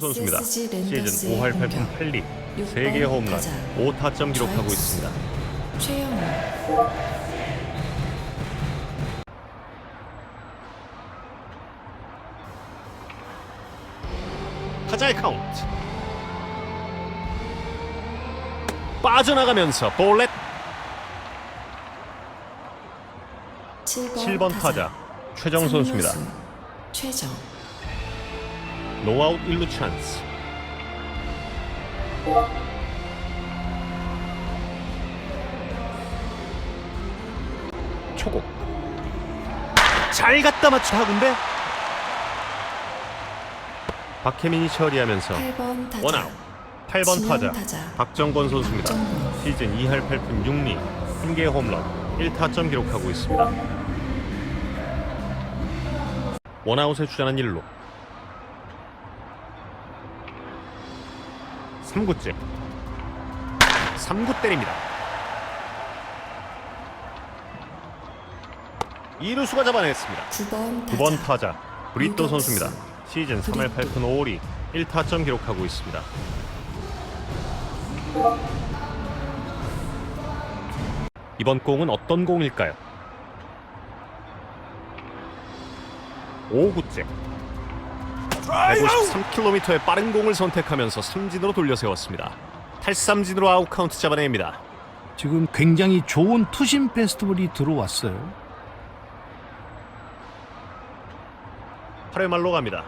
선수입니다. 시즌 랜더스의 5할 8푼 공격. 8리, 육 3개의 번 홈런, 타자. 5타점 기록하고. 있습니다. 최영우 타자의 카운트. 빠져나가면서 볼넷 7번, 7번 타자 최정 선수입니다. 최정 노아웃 1루 찬스. 초고. 잘 갖다 맞춘 타구인데 박혜민이 처리하면서 8번 타자 원아웃. 8번 지명 타자 타자. 박정권 선수입니다. 박정권. 시즌 2할 8푼 6리, 1개 홈런, 1타점 기록하고 있습니다. 원아웃에 주자는 1루. 3구째. 3구 때립니다. 2루수가 잡아냈습니다. 9번 타자 9번 타자 브리또. 선수입니다. 시즌 3할 8푼 5리 1타점 기록하고 있습니다. 이번 공은 어떤 공일까요? 5구째 153km의 빠른 공을 선택하면서 삼진으로 돌려 세웠습니다. 탈삼진으로 아웃 카운트 잡아냅니다. 지금 굉장히 좋은 투심 페스티벌이 들어왔어요. 8회 말로 갑니다.